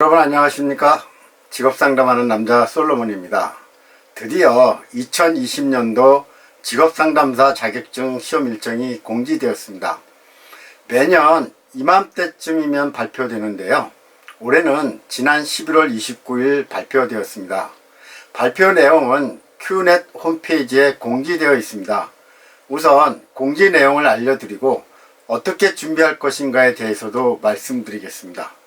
여러분 안녕하십니까? 직업상담하는 남자 솔로몬입니다. 드디어 2020년도 직업상담사 자격증 시험 일정이 공지되었습니다. 매년 이맘때쯤이면 발표되는데요. 올해는 지난 11월 29일 발표되었습니다. 발표 내용은 큐넷 홈페이지에 공지되어 있습니다. 우선 공지 내용을 알려드리고 어떻게 준비할 것인가에 대해서도 말씀드리겠습니다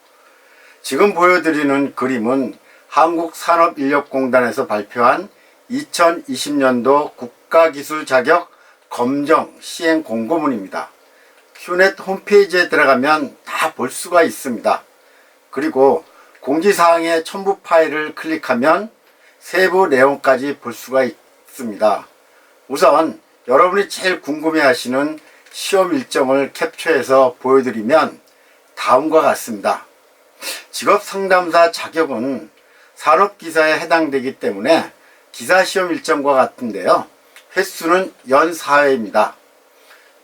지금 보여드리는 그림은 한국산업인력공단에서 발표한 2020년도 국가기술 자격 검정 시행 공고문입니다. 큐넷 홈페이지에 들어가면 다 볼 수가 있습니다. 그리고 공지사항의 첨부 파일을 클릭하면 세부 내용까지 볼 수가 있습니다. 우선 여러분이 제일 궁금해 하시는 시험 일정을 캡처해서 보여드리면 다음과 같습니다. 직업 상담사 자격은 산업기사에 해당되기 때문에 기사시험 일정과 같은데요. 횟수는 연 4회입니다.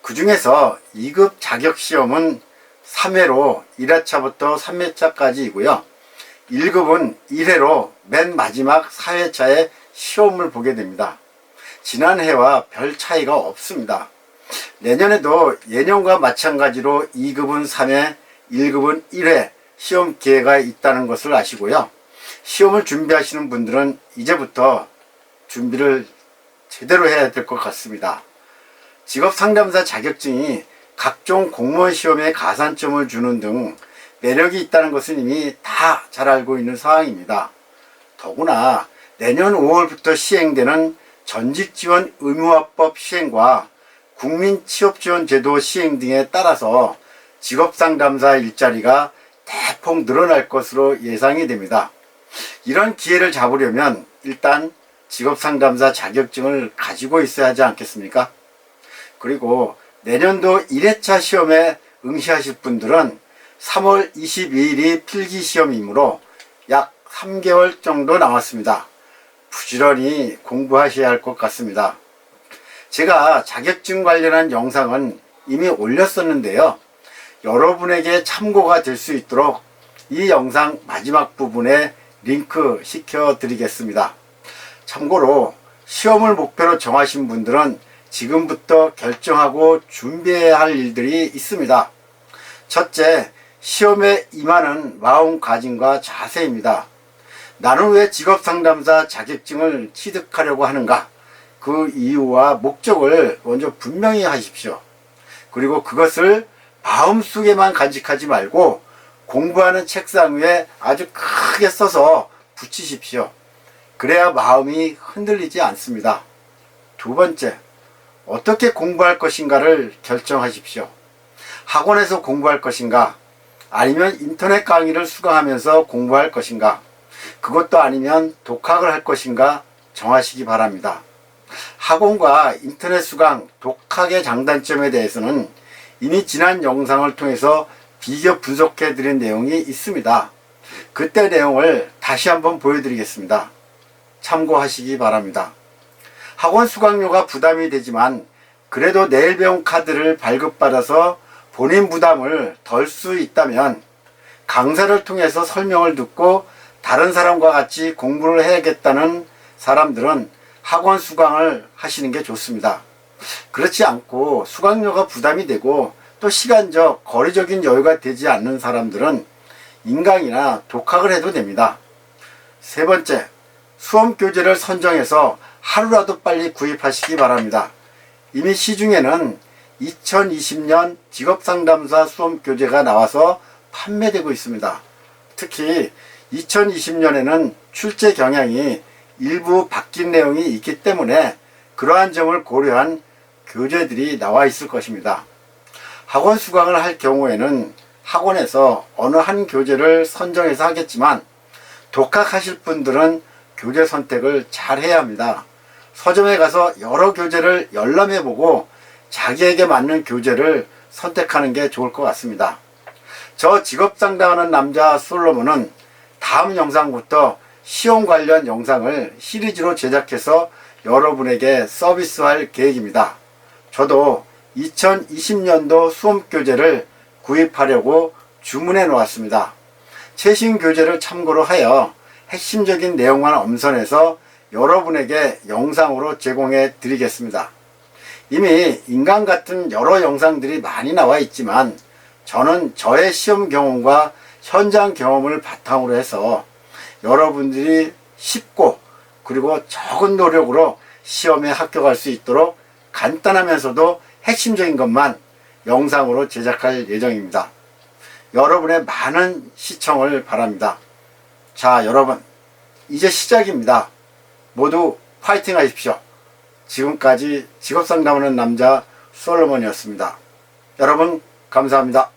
그 중에서 2급 자격시험은 3회로 1회차부터 3회차까지이고요. 1급은 1회로 맨 마지막 4회차에 시험을 보게 됩니다. 지난해와 별 차이가 없습니다. 내년에도 예년과 마찬가지로 2급은 3회, 1급은 1회 시험 기회가 있다는 것을 아시고요. 시험을 준비하시는 분들은 이제부터 준비를 제대로 해야 될 것 같습니다. 직업 상담사 자격증이 각종 공무원 시험에 가산점을 주는 등 매력이 있다는 것은 이미 다 잘 알고 있는 사항입니다. 더구나 내년 5월부터 시행되는 전직지원 의무화법 시행과 국민취업지원제도 시행 등에 따라서 직업상담사 일자리가 대폭 늘어날 것으로 예상이 됩니다. 이런 기회를 잡으려면 일단 직업상담사 자격증을 가지고 있어야 하지 않겠습니까? 그리고 내년도 1회차 시험에 응시하실 분들은 3월 22일이 필기 시험이므로 약 3개월 정도 남았습니다. 부지런히 공부하셔야 할 것 같습니다. 제가 자격증 관련한 영상은 이미 올렸었는데요. 여러분에게 참고가 될 수 있도록 이 영상 마지막 부분에 링크 시켜 드리겠습니다. 참고로 시험을 목표로 정하신 분들은 지금부터 결정하고 준비해야 할 일들이 있습니다. 첫째, 시험에 임하는 마음가짐과 자세입니다. 나는 왜 직업상담사 자격증을 취득하려고 하는가? 그 이유와 목적을 먼저 분명히 하십시오. 그리고 그것을 마음속에만 간직하지 말고 공부하는 책상 위에 아주 크게 써서 붙이십시오. 그래야 마음이 흔들리지 않습니다. 두 번째, 어떻게 공부할 것인가를 결정하십시오. 학원에서 공부할 것인가? 아니면 인터넷 강의를 수강하면서 공부할 것인가? 그것도 아니면 독학을 할 것인가? 정하시기 바랍니다. 학원과 인터넷 수강, 독학의 장단점에 대해서는 이미 지난 영상을 통해서 비교 분석해 드린 내용이 있습니다. 그때 내용을 다시 한번 보여드리겠습니다. 참고하시기 바랍니다. 학원 수강료가 부담이 되지만 그래도 내일 배운 카드를 발급받아서 본인 부담을 덜 수 있다면 강사를 통해서 설명을 듣고 다른 사람과 같이 공부를 해야겠다는 사람들은 학원 수강을 하시는 게 좋습니다. 그렇지 않고 수강료가 부담이 되고 또 시간적, 거리적인 여유가 되지 않는 사람들은 인강이나 독학을 해도 됩니다. 세 번째, 수험 교재를 선정해서 하루라도 빨리 구입하시기 바랍니다. 이미 시중에는 2020년 직업상담사 수험 교재가 나와서 판매되고 있습니다. 특히 2020년에는 출제 경향이 일부 바뀐 내용이 있기 때문에 그러한 점을 고려한 교재들이 나와 있을 것입니다. 학원 수강을 할 경우에는 학원에서 어느 한 교재를 선정해서 하겠지만 독학하실 분들은 교재 선택을 잘 해야 합니다. 서점에 가서 여러 교재를 열람해 보고 자기에게 맞는 교재를 선택하는 게 좋을 것 같습니다. 저 직업 상담하는 남자 솔로몬은 다음 영상부터 시험 관련 영상을 시리즈로 제작해서 여러분에게 서비스할 계획입니다. 저도 2020년도 수험 교재를 구입하려고 주문해 놓았습니다. 최신 교재를 참고로 하여 핵심적인 내용만 엄선해서 여러분에게 영상으로 제공해 드리겠습니다. 이미 인간 같은 여러 영상들이 많이 나와 있지만 저는 저의 시험 경험과 현장 경험을 바탕으로 해서 여러분들이 쉽고 그리고 적은 노력으로 시험에 합격할 수 있도록 간단하면서도 핵심적인 것만 영상으로 제작할 예정입니다. 여러분의 많은 시청을 바랍니다. 자, 여러분, 이제 시작입니다. 모두 파이팅 하십시오. 지금까지 직업 상담하는 남자 솔로몬이었습니다. 여러분, 감사합니다.